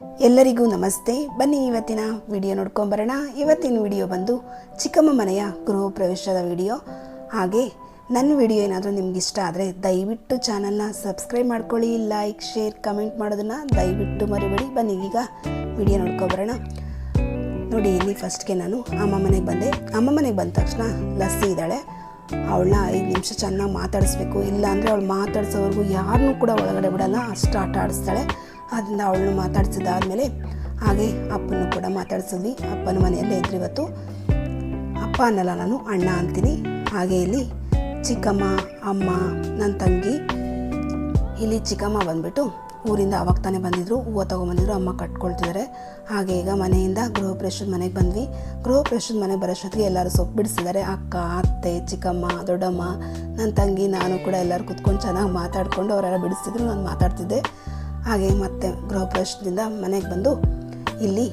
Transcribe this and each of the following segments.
ಎಲ್ಲರಿಗೂ ನಮಸ್ತೆ. ಬನ್ನಿ ಇವತ್ತಿನ ವಿಡಿಯೋ ನೋಡ್ಕೊಂಬರೋಣ. ಇವತ್ತಿನ ವಿಡಿಯೋ ಬಂದು ಚಿಕ್ಕಮ್ಮ ಮನೆಯ ಗೃಹ ಪ್ರವೇಶದ ವಿಡಿಯೋ. ಹಾಗೆ ನನ್ನ ವಿಡಿಯೋ ಏನಾದರೂ ನಿಮ್ಗೆ ಇಷ್ಟ ಆದರೆ ದಯವಿಟ್ಟು ಚಾನಲ್ನ ಸಬ್ಸ್ಕ್ರೈಬ್ ಮಾಡ್ಕೊಳ್ಳಿ, ಲೈಕ್, ಶೇರ್, ಕಮೆಂಟ್ ಮಾಡೋದನ್ನು ದಯವಿಟ್ಟು ಮರಿಬೇಡಿ. ಬನ್ನಿ ಈಗ ವಿಡಿಯೋ ನೋಡ್ಕೊಬರೋಣ. ನೋಡಿ, ಇಲ್ಲಿ ಫಸ್ಟ್ಗೆ ನಾನು ಅಮ್ಮ ಮನೆಗೆ ಬಂದೆ. ಅಮ್ಮ ಮನೆಗೆ ಬಂದ ತಕ್ಷಣ ಲಸ್ಸಿ ಇದ್ದಾಳೆ. ಅವಳನ್ನ ಐದು ನಿಮಿಷ ಚೆನ್ನಾಗಿ ಮಾತಾಡಿಸ್ಬೇಕು. ಇಲ್ಲಾಂದರೆ ಅವಳು ಮಾತಾಡ್ಸೋವರೆಗೂ ಯಾರನ್ನೂ ಕೂಡ ಒಳಗಡೆ ಬಿಡಲ್ಲ. ಅಷ್ಟು ಆಟ ಆಡಿಸ್ತಾಳೆ. ಅದರಿಂದ ಅವಳನ್ನು ಮಾತಾಡ್ಸಿದಾದ್ಮೇಲೆ ಹಾಗೆ ಅಪ್ಪನೂ ಕೂಡ ಮಾತಾಡಿಸಿದ್ವಿ. ಅಪ್ಪನ ಮನೆಯಲ್ಲೇ ಇದ್ರು ಇವತ್ತು. ಅಪ್ಪ ಅನ್ನಲ್ಲ ನಾನು, ಅಣ್ಣ ಅಂತೀನಿ. ಹಾಗೆ ಇಲ್ಲಿ ಚಿಕ್ಕಮ್ಮ, ಅಮ್ಮ ನನ್ನ ತಂಗಿ, ಇಲ್ಲಿ ಚಿಕ್ಕಮ್ಮ ಬಂದ್ಬಿಟ್ಟು ಊರಿಂದ ಅವಾಗ ತಾನೇ ಬಂದಿದ್ರು. ಹೂವು ತೊಗೊಂಬಂದಿದ್ರು, ಅಮ್ಮ ಕಟ್ಕೊಳ್ತಿದ್ದಾರೆ. ಹಾಗೆ ಈಗ ಮನೆಯಿಂದ ಗೃಹ ಪ್ರವೇಶದ ಮನೆಗೆ ಬಂದ್ವಿ. ಗೃಹ ಪ್ರವೇಶದ ಮನೆಗೆ ಬರೋಷ್ಟೊತ್ತಿಗೆ ಎಲ್ಲರೂ ಸೊಪ್ಪು ಬಿಡಿಸಿದ್ದಾರೆ. ಅಕ್ಕ, ಅತ್ತೆ, ಚಿಕ್ಕಮ್ಮ, ದೊಡ್ಡಮ್ಮ ನನ್ನ ತಂಗಿ, ನಾನು ಕೂಡ ಎಲ್ಲರೂ ಕುತ್ಕೊಂಡು ಚೆನ್ನಾಗಿ ಮಾತಾಡಿಕೊಂಡು ಅವರೆಲ್ಲ ಬಿಡಿಸಿದ್ರು. ನಾನು ಮಾತಾಡ್ತಿದ್ದೆ. ಹಾಗೆ ಮತ್ತೆ ಗೃಹ ಪ್ರವೇಶದಿಂದ ಮನೆಗೆ ಬಂದು ಇಲ್ಲಿ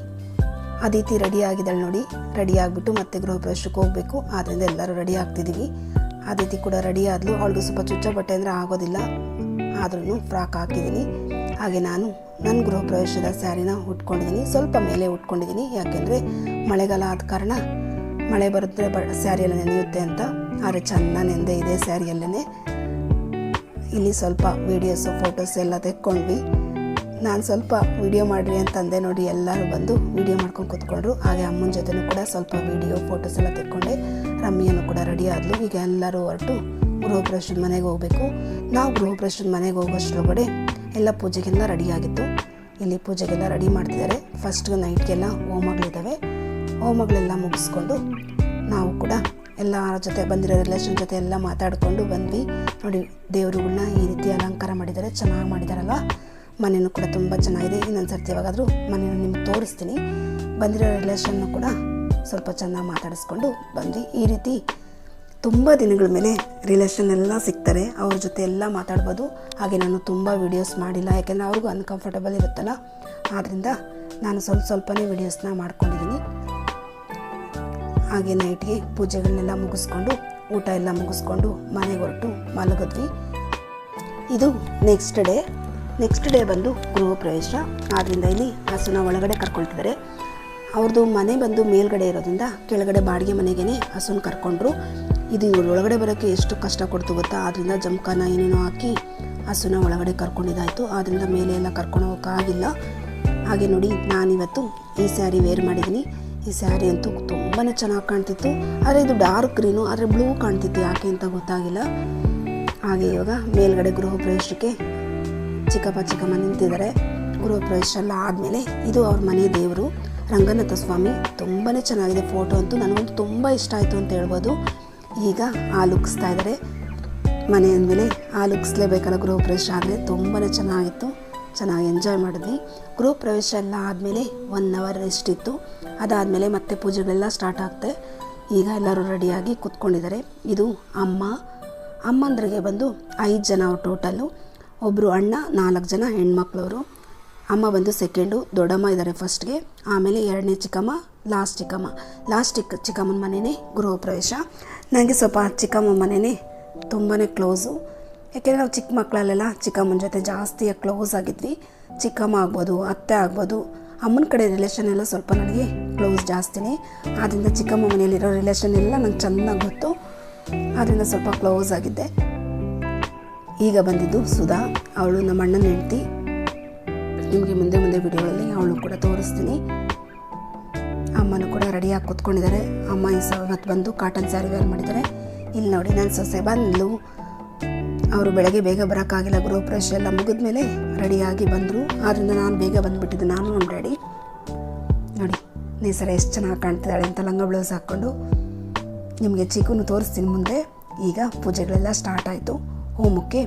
ಅದಿತಿ ರೆಡಿ ಆಗಿದ್ದಾಳೆ ನೋಡಿ. ರೆಡಿ ಆಗಿಬಿಟ್ಟು ಮತ್ತೆ ಗೃಹ ಪ್ರವೇಶಕ್ಕೆ ಹೋಗಬೇಕು. ಆದ್ದರಿಂದ ಎಲ್ಲರೂ ರೆಡಿ ಆಗ್ತಿದ್ದೀವಿ. ಅದಿತಿ ಕೂಡ ರೆಡಿ ಆದಲು. ಅವಳಿಗೂ ಸ್ವಲ್ಪ ಚುಚ್ಚ ಬಟ್ಟೆ ಅಂದರೆ ಆಗೋದಿಲ್ಲ. ಆದ್ರೂ ಫ್ರಾಕ್ ಹಾಕಿದ್ದೀನಿ. ಹಾಗೆ ನಾನು ನನ್ನ ಗೃಹ ಪ್ರವೇಶದ ಸ್ಯಾರಿನ ಉಟ್ಕೊಂಡಿದ್ದೀನಿ. ಸ್ವಲ್ಪ ಮೇಲೆ ಉಟ್ಕೊಂಡಿದ್ದೀನಿ. ಯಾಕೆಂದರೆ ಮಳೆಗಾಲ ಆದ ಕಾರಣ ಮಳೆ ಬರುತ್ತೆ ಬ ಸ್ಯಾರಿಯಲ್ಲಿ ನೆನೆಯುತ್ತೆ ಅಂತ. ಆದರೆ ಚೆನ್ನ ನೆಂದೆ ಇದೆ ಸ್ಯಾರಿಯಲ್ಲೇ ಇಲ್ಲಿ ಸ್ವಲ್ಪ ವೀಡಿಯೋಸು ಫೋಟೋಸ್ ಎಲ್ಲ ತೆಕ್ಕೊಂಡ್ವಿ. ನಾನು ಸ್ವಲ್ಪ ವಿಡಿಯೋ ಮಾಡಿರಿ ಅಂತಂದೆ ನೋಡಿ, ಎಲ್ಲರೂ ಬಂದು ವಿಡಿಯೋ ಮಾಡ್ಕೊಂಡು ಕೂತ್ಕೊಂಡ್ರು. ಹಾಗೆ ಅಮ್ಮನ ಜೊತೆನೂ ಕೂಡ ಸ್ವಲ್ಪ ವೀಡಿಯೋ ಫೋಟೋಸ್ ಎಲ್ಲ ತೆಕ್ಕೊಂಡೆ. ರಮ್ಮಿಯನ್ನು ಕೂಡ ರೆಡಿ ಆದಲು. ಈಗ ಎಲ್ಲರೂ ಹೊರಟು ಗೃಹ ಪ್ರವೇಶದ ಮನೆಗೆ ಹೋಗಬೇಕು. ನಾವು ಗೃಹ ಪ್ರವೇಶದ ಮನೆಗೆ ಹೋಗೋಷ್ಟ್ರೊಳಗಡೆ ಎಲ್ಲ ಪೂಜೆಗೆಲ್ಲ ರೆಡಿಯಾಗಿತ್ತು ಇಲ್ಲಿ ಪೂಜೆಗೆಲ್ಲ ರೆಡಿ ಮಾಡ್ತಿದ್ದಾರೆ. ಫಸ್ಟ್ ನೈಟ್ಗೆಲ್ಲ ಹೋಮಗಳಿದ್ದಾವೆ ಹೋಮಗಳೆಲ್ಲ ಮುಗಿಸ್ಕೊಂಡು ನಾವು ಕೂಡ ಎಲ್ಲರ ಜೊತೆ ಬಂದಿರೋ ರಿಲೇಷನ್ ಜೊತೆ ಎಲ್ಲ ಮಾತಾಡಿಕೊಂಡು ಬಂದ್ವಿ. ನೋಡಿ ದೇವರುಗಳನ್ನ ಈ ರೀತಿ ಅಲಂಕಾರ ಮಾಡಿದ್ದಾರೆ, ಚೆನ್ನಾಗಿ ಮಾಡಿದಾರಲ್ವ? ಮನೆಯೂ ಕೂಡ ತುಂಬ ಚೆನ್ನಾಗಿದೆ. ಇನ್ನೊಂದು ಸರ್ತಿ ಯಾವಾಗಾದರೂ ಮನೆಯನ್ನು ನಿಮ್ಗೆ ತೋರಿಸ್ತೀನಿ. ಬಂದಿರೋ ರಿಲೇಷನ್ನು ಕೂಡ ಸ್ವಲ್ಪ ಚೆನ್ನಾಗಿ ಮಾತಾಡಿಸ್ಕೊಂಡು ಬಂದ್ವಿ. ಈ ರೀತಿ ತುಂಬ ದಿನಗಳ ಮೇಲೆ ರಿಲೇಷನ್ ಎಲ್ಲ ಸಿಗ್ತಾರೆ. ಅವ್ರ ಜೊತೆ ಎಲ್ಲ ಮಾತಾಡ್ಬೋದು. ಹಾಗೆ ನಾನು ತುಂಬ ವೀಡಿಯೋಸ್ ಮಾಡಿಲ್ಲ. ಯಾಕೆಂದರೆ ಅವ್ರಿಗೂ ಅನ್ಕಂಫರ್ಟಬಲ್ ಇರುತ್ತಲ್ಲ. ಆದ್ದರಿಂದ ನಾನು ಸ್ವಲ್ಪ ಸ್ವಲ್ಪನೇ ವೀಡಿಯೋಸ್ನ ಮಾಡ್ಕೊಂಡಿದ್ದೀನಿ. ಹಾಗೆ ನೈಟ್ಗೆ ಪೂಜೆಗಳನ್ನೆಲ್ಲ ಮುಗಿಸ್ಕೊಂಡು, ಊಟ ಎಲ್ಲ ಮುಗಿಸ್ಕೊಂಡು ಮನೆಗೆ ಹೊರಟು ಮಲಗಿದ್ವಿ. ಇದು ನೆಕ್ಸ್ಟ್ ಡೇ ನೆಕ್ಸ್ಟ್ ಡೇ ಬಂದು ಗೃಹ ಪ್ರವೇಶ. ಆದ್ದರಿಂದ ಇಲ್ಲಿ ಹಸುನ ಒಳಗಡೆ ಕರ್ಕೊಳ್ತಿದ್ದಾರೆ. ಅವ್ರದ್ದು ಮನೆ ಬಂದು ಮೇಲ್ಗಡೆ ಇರೋದ್ರಿಂದ ಕೆಳಗಡೆ ಬಾಡಿಗೆ ಮನೆಗೇ ಹಸುನ ಕರ್ಕೊಂಡ್ರು. ಇದು ಇವ್ರ ಒಳಗಡೆ ಬರೋಕ್ಕೆ ಎಷ್ಟು ಕಷ್ಟ ಕೊಡ್ತು ಗೊತ್ತಾ? ಆದ್ದರಿಂದ ಜಮ್ಕಾನ ಏನೇನೋ ಹಾಕಿ ಹಸುನ ಒಳಗಡೆ ಕರ್ಕೊಂಡಿದ್ದಾಯಿತು. ಆದ್ದರಿಂದ ಮೇಲೆ ಎಲ್ಲ ಕರ್ಕೊಂಡು ಹೋಗೋಕ್ಕಾಗಿಲ್ಲ. ಹಾಗೆ ನೋಡಿ ನಾನಿವತ್ತು ಈ ಸ್ಯಾರಿ ವೇರ್ ಮಾಡಿದ್ದೀನಿ. ಈ ಸ್ಯಾರಿ ಅಂತೂ ತುಂಬಾ ಚೆನ್ನಾಗಿ ಕಾಣ್ತಿತ್ತು. ಆದರೆ ಇದು ಡಾರ್ಕ್ ಗ್ರೀನು ಆದರೆ ಬ್ಲೂ ಕಾಣ್ತಿತ್ತು ಯಾಕೆ ಅಂತ ಗೊತ್ತಾಗಿಲ್ಲ. ಹಾಗೆ ಇವಾಗ ಮೇಲ್ಗಡೆ ಗೃಹ ಪ್ರವೇಶಕ್ಕೆ ಚಿಕ್ಕಪ್ಪ, ಚಿಕ್ಕಮ್ಮ ನಿಂತಿದ್ದಾರೆ. ಗೃಹ ಪ್ರವೇಶ ಎಲ್ಲ ಆದಮೇಲೆ ಇದು ಅವ್ರ ಮನೆ ದೇವರು, ರಂಗನಾಥ ಸ್ವಾಮಿ. ತುಂಬಾ ಚೆನ್ನಾಗಿದೆ ಫೋಟೋ ಅಂತೂ. ನನಗಂತೂ ತುಂಬ ಇಷ್ಟ ಆಯಿತು ಅಂತ ಹೇಳ್ಬೋದು. ಈಗ ಹಾಲುಕ್ಸ್ತಾ ಇದ್ದಾರೆ. ಮನೆ ಅಂದಮೇಲೆ ಹಾಲುಕ್ಸ್ಲೇಬೇಕಲ್ಲ ಗೃಹ ಪ್ರವೇಶ ಆದರೆ ತುಂಬಾ ಚೆನ್ನಾಗಿತ್ತು. ಚೆನ್ನಾಗಿ ಎಂಜಾಯ್ ಮಾಡಿದ್ವಿ. ಗೃಹ ಪ್ರವೇಶ ಎಲ್ಲ ಆದಮೇಲೆ ಒನ್ ಅವರ್ ರೆಸ್ಟ್ ಇತ್ತು. ಅದಾದಮೇಲೆ ಮತ್ತೆ ಪೂಜೆಗಳೆಲ್ಲ ಸ್ಟಾರ್ಟ್ ಆಗುತ್ತೆ ಈಗ ಎಲ್ಲರೂ ರೆಡಿಯಾಗಿ ಕೂತ್ಕೊಂಡಿದ್ದಾರೆ. ಇದು ಅಮ್ಮ, ಅಮ್ಮಂದ್ರಿಗೆ ಬಂದು ಐದು ಜನ ಟೋಟಲು ಒಬ್ಬರು ಅಣ್ಣ, ನಾಲ್ಕು ಜನ ಹೆಣ್ಮಕ್ಳವರು. ಅಮ್ಮ ಬಂದು ಸೆಕೆಂಡು ದೊಡ್ಡಮ್ಮ ಇದ್ದಾರೆ ಫಸ್ಟ್ಗೆ ಆಮೇಲೆ ಎರಡನೇ ಚಿಕ್ಕಮ್ಮ ಲಾಸ್ಟ್ ಚಿಕ್ಕಮ್ಮ. ಲಾಸ್ಟ್ ಚಿಕ್ಕ ಚಿಕ್ಕಮ್ಮನ ಮನೆಯೇ ಗೃಹ ಪ್ರವೇಶ ನನಗೆ ಸ್ವಲ್ಪ ಚಿಕ್ಕಮ್ಮ ಮನೆಯೇ ತುಂಬಾ ಕ್ಲೋಸು ಯಾಕೆಂದರೆ ನಾವು ಚಿಕ್ಕ ಮಕ್ಕಳಲ್ಲೆಲ್ಲ ಚಿಕ್ಕಮ್ಮನ ಜೊತೆ ಜಾಸ್ತಿ ಕ್ಲೋಸ್ ಆಗಿದ್ವಿ. ಚಿಕ್ಕಮ್ಮ ಆಗ್ಬೋದು, ಅತ್ತೆ ಆಗ್ಬೋದು, ಅಮ್ಮನ ಕಡೆ ರಿಲೇಷನ್ ಎಲ್ಲ ಸ್ವಲ್ಪ ನನಗೆ ಕ್ಲೋಸ್ ಜಾಸ್ತಿನೇ. ಆದ್ದರಿಂದ ಚಿಕ್ಕಮ್ಮ ಮನೆಯಲ್ಲಿರೋ ರಿಲೇಷನ್ ಎಲ್ಲ ನಂಗೆ ಚೆನ್ನಾಗಿ ಗೊತ್ತು. ಆದ್ದರಿಂದ ಸ್ವಲ್ಪ ಕ್ಲೋಸ್ ಆಗಿದ್ದೆ. ಈಗ ಬಂದಿದ್ದು ಸುಧಾ. ಅವಳು ನಮ್ಮ ಅಣ್ಣನ ಹೆಂಡ್ತಿ. ನಿಮಗೆ ಮುಂದೆ ಮುಂದೆ ವಿಡಿಯೋಗಳಲ್ಲಿ ಅವಳು ಕೂಡ ತೋರಿಸ್ತೀನಿ. ಅಮ್ಮನೂ ಕೂಡ ರೆಡಿಯಾಗಿ ಕೂತ್ಕೊಂಡಿದ್ದಾರೆ. ಅಮ್ಮ ಈ ಇವತ್ತು ಬಂದು ಕಾಟನ್ ಸ್ಯಾರಿ ವೇರ್ ಮಾಡಿದ್ದಾರೆ. ಇಲ್ಲಿ ನೋಡಿ ನನ್ನ ಸೊಸೆ ಬಂದಳು ಅವರು ಬೆಳಗ್ಗೆ ಬೇಗ ಬರೋಕ್ಕಾಗಿಲ್ಲ ಗೃಹ ಪ್ರವೇಶ ಎಲ್ಲ ಮುಗಿದ ಮೇಲೆ ರೆಡಿಯಾಗಿ ಬಂದರು. ಆದ್ದರಿಂದ ನಾನು ಬೇಗ ಬಂದುಬಿಟ್ಟಿದ್ದೆ. ನಾನು ನಮ್ಮ ಡ್ಯಾಡಿ ನೇಸರ ಎಷ್ಟು ಚೆನ್ನಾಗಿ ಕಾಣ್ತಿದ್ದಾಳೆ ಅಂತ ಲಂಗ ಬ್ಲೌಸ್ ಹಾಕ್ಕೊಂಡು ನಿಮಗೆ ಚಿಕ್ಕನ್ನು ತೋರಿಸ್ತೀನಿ ಮುಂದೆ. ಈಗ ಪೂಜೆಗಳೆಲ್ಲ ಸ್ಟಾರ್ಟ್ ಆಯಿತು. ಹೋಮಕ್ಕೆ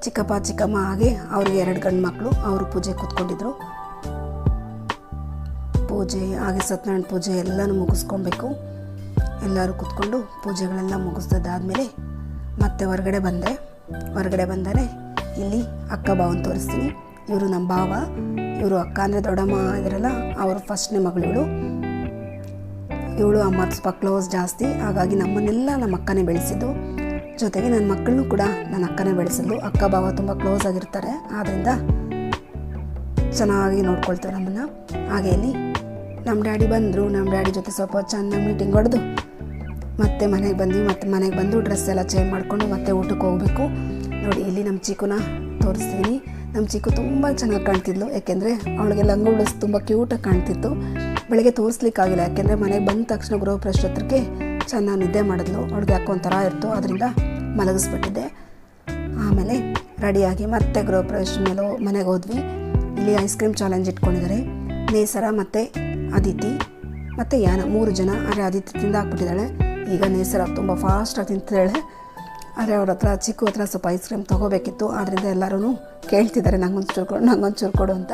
ಚಿಕ್ಕಪ್ಪ, ಚಿಕ್ಕಮ್ಮ ಹಾಗೆ ಅವ್ರಿಗೆ ಎರಡು ಗಂಡು ಮಕ್ಕಳು ಅವರು ಪೂಜೆ ಕೂತ್ಕೊಂಡಿದ್ರು. ಪೂಜೆ, ಹಾಗೆ ಸತ್ಯನಾರಾಯಣ ಪೂಜೆ ಎಲ್ಲನೂ ಮುಗಿಸ್ಕೊಬೇಕು. ಎಲ್ಲರೂ ಕೂತ್ಕೊಂಡು ಪೂಜೆಗಳೆಲ್ಲ ಮುಗಿಸ್ದಾದ್ಮೇಲೆ ಮತ್ತೆ ಹೊರಗಡೆ ಬಂದೆ. ಹೊರಗಡೆ ಬಂದರೆ ಇಲ್ಲಿ ಅಕ್ಕ ಭಾವನ ತೋರಿಸ್ತೀನಿ. ಇವರು ನಮ್ಮ ಭಾವ, ಇವರು ಅಕ್ಕ ಅಂದರೆ ದೊಡ್ಡಮ್ಮ ಇದ್ರಲ್ಲ, ಅವರು ಫಸ್ಟ್ನೇ ಮಗಳು ಇವಳು. ಇವಳು ಅಮ್ಮ ಸ್ವಲ್ಪ ಕ್ಲೋಸ್ ಜಾಸ್ತಿ, ಹಾಗಾಗಿ ನಮ್ಮನ್ನೆಲ್ಲ ನಮ್ಮ ಅಕ್ಕನೇ ಬೆಳೆಸಿದ್ದು. ಜೊತೆಗೆ ನನ್ನ ಮಕ್ಕಳನ್ನೂ ಕೂಡ ನನ್ನ ಅಕ್ಕನೇ ಬೆಳೆಸಿದ್ದು. ಅಕ್ಕ, ಭಾವ ತುಂಬ ಕ್ಲೋಸ್ ಆಗಿರ್ತಾರೆ. ಆದ್ದರಿಂದ ಚೆನ್ನಾಗಿ ನೋಡ್ಕೊಳ್ತಾರೆ ನಮ್ಮನ್ನು. ಹಾಗೆ ಇಲ್ಲಿ ನಮ್ಮ ಡ್ಯಾಡಿ ಬಂದರು, ನಮ್ಮ ಡ್ಯಾಡಿ ಜೊತೆ ಸ್ವಲ್ಪ ಚೆನ್ನಾಗಿ ಮೀಟಿಂಗ್ ಹೊಡೆದು, ಮತ್ತೆ ಮನೆಗೆ ಬಂದ್ವಿ. ಮತ್ತೆ ಮನೆಗೆ ಬಂದು ಡ್ರೆಸ್ ಎಲ್ಲ ಚೇಂಜ್ ಮಾಡಿಕೊಂಡು ಮತ್ತೆ ಊಟಕ್ಕೆ ಹೋಗಬೇಕು. ನೋಡಿ, ಇಲ್ಲಿ ನಮ್ಮ ಚಿಕ್ಕುನ ತೋರಿಸ್ತೀನಿ. ನಮ್ಮ ಚಿಕ್ಕು ತುಂಬ ಚೆನ್ನಾಗಿ ಕಾಣ್ತಿದ್ಲು. ಯಾಕೆಂದರೆ ಅವಳಿಗೆ ಲಂಗ ಉಳಿಸ್ ತುಂಬ ಕ್ಯೂಟಾಗಿ ಕಾಣ್ತಿತ್ತು. ಬೆಳಗ್ಗೆ ತೋರಿಸ್ಲಿಕ್ಕಾಗಿಲ್ಲ. ಯಾಕೆಂದರೆ ಮನೆಗೆ ಬಂದ ತಕ್ಷಣ ಗೃಹ ಹತ್ರಕ್ಕೆ ಚೆನ್ನಾಗಿ ನಿದ್ದೆ ಮಾಡಿದ್ಲು. ಅವಳಿಗೆ ಯಾಕೋ ಒಂಥರ ಇತ್ತು ಅದರಿಂದ ಮಲಗಿಸ್ಬಿಟ್ಟಿದ್ದೆ. ಆಮೇಲೆ ರೆಡಿಯಾಗಿ ಮತ್ತೆ ಗೃಹ ಮೇಲೆ ಮನೆಗೆ ಹೋದ್ವಿ. ಇಲ್ಲಿ ಐಸ್ ಕ್ರೀಮ್ ಚಾಲೆಂಜ್ ಇಟ್ಕೊಂಡಿದ್ದಾರೆ ನೇಸರ ಮತ್ತು ಅದಿತಿ ಮತ್ತು ಯಾನ ಮೂರು ಜನ. ಆದರೆ ಅದಿತಿ ತಿಂದಾಕ್ಬಿಟ್ಟಿದ್ದಾಳೆ. ಈಗ ನೇಸರ ತುಂಬ ಫಾಸ್ಟಾಗಿ ತಿಂತಿದ್ದಾಳೆ. ಆದರೆ ಅವ್ರ ಹತ್ರ, ಚಿಕ್ಕು ಹತ್ರ ಸ್ವಲ್ಪ ಐಸ್ ಕ್ರೀಮ್ ತೊಗೋಬೇಕಿತ್ತು. ಆದ್ದರಿಂದ ಎಲ್ಲರೂ ಕೇಳ್ತಿದ್ದಾರೆ, ನಂಗೊಂದು ಚೂರು ಕೊಡು, ನಂಗೊಂದು ಚೂರು ಕೊಡು ಅಂತ.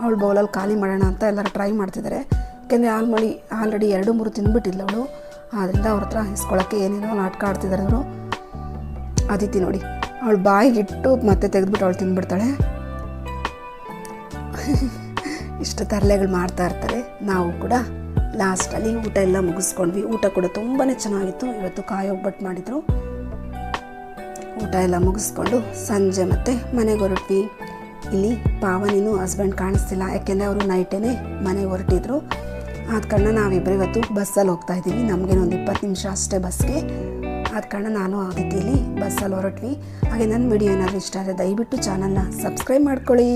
ಅವಳು ಬೌಲಲ್ಲಿ ಖಾಲಿ ಮಾಡೋಣ ಅಂತ ಎಲ್ಲರೂ ಟ್ರೈ ಮಾಡ್ತಿದ್ದಾರೆ. ಯಾಕೆಂದರೆ ಆಲ್ಮಳಿ ಆಲ್ರೆಡಿ ಎರಡು, ಮೂರು ತಿಂದುಬಿಟ್ಟಿಲ್ಲ ಅವಳು. ಆದ್ದರಿಂದ ಅವ್ರ ಹತ್ರ ಇಸ್ಕೊಳ್ಳೋಕ್ಕೆ ಏನೇನೋ ನಾಟಕ ಆಡ್ತಿದ್ದಾರೆ ಅವರು ಅದಿತಿ ನೋಡಿ, ಅವಳು ಬಾಯಿಗಿಟ್ಟು ಮತ್ತೆ ತೆಗೆದ್ಬಿಟ್ಟು ಅವಳು ತಿಂದ್ಬಿಡ್ತಾಳೆ ಇಷ್ಟು ತರಲೆಗಳು ಮಾಡ್ತಾ ಇರ್ತಾರೆ. ನಾವು ಕೂಡ ಲಾಸ್ಟಲ್ಲಿ ಊಟ ಎಲ್ಲ ಮುಗಿಸ್ಕೊಂಡ್ವಿ. ಊಟ ಕೂಡ ತುಂಬಾ ಚೆನ್ನಾಗಿತ್ತು. ಇವತ್ತು ಕಾಯಿ ಒಬ್ಬಟ್ಟು ಮಾಡಿದರು. ಊಟ ಎಲ್ಲ ಮುಗಿಸ್ಕೊಂಡು ಸಂಜೆ ಮತ್ತೆ ಮನೆಗೆ ಹೊರಟ್ವಿ. ಇಲ್ಲಿ ಪಾವನಿನೂ ಹಸ್ಬೆಂಡ್ ಕಾಣಿಸ್ತಿಲ್ಲ, ಯಾಕೆಂದರೆ ಅವರು ನೈಟೇ ಮನೆಗೆ ಹೊರಟಿದ್ರು. ಆದ ಕಾರಣ ನಾವಿಬ್ಬರು ಇವತ್ತು ಬಸ್ಸಲ್ಲಿ ಹೋಗ್ತಾ ಇದ್ದೀವಿ. ನಮಗೇನೊಂದು ಇಪ್ಪತ್ತು ನಿಮಿಷ ಅಷ್ಟೇ ಬಸ್ಗೆ ಆದ ಕಾರಣ ನಾನು ಆ ರೀತಿಯಲ್ಲಿ ಬಸ್ಸಲ್ಲಿ ಹೊರಟ್ವಿ. ಹಾಗೆ ನನ್ನ ವಿಡಿಯೋ ಏನಾದರೂ ಇಷ್ಟ ಆದರೆ ದಯವಿಟ್ಟು ಚಾನಲ್ನ ಸಬ್ಸ್ಕ್ರೈಬ್ ಮಾಡ್ಕೊಳ್ಳಿ.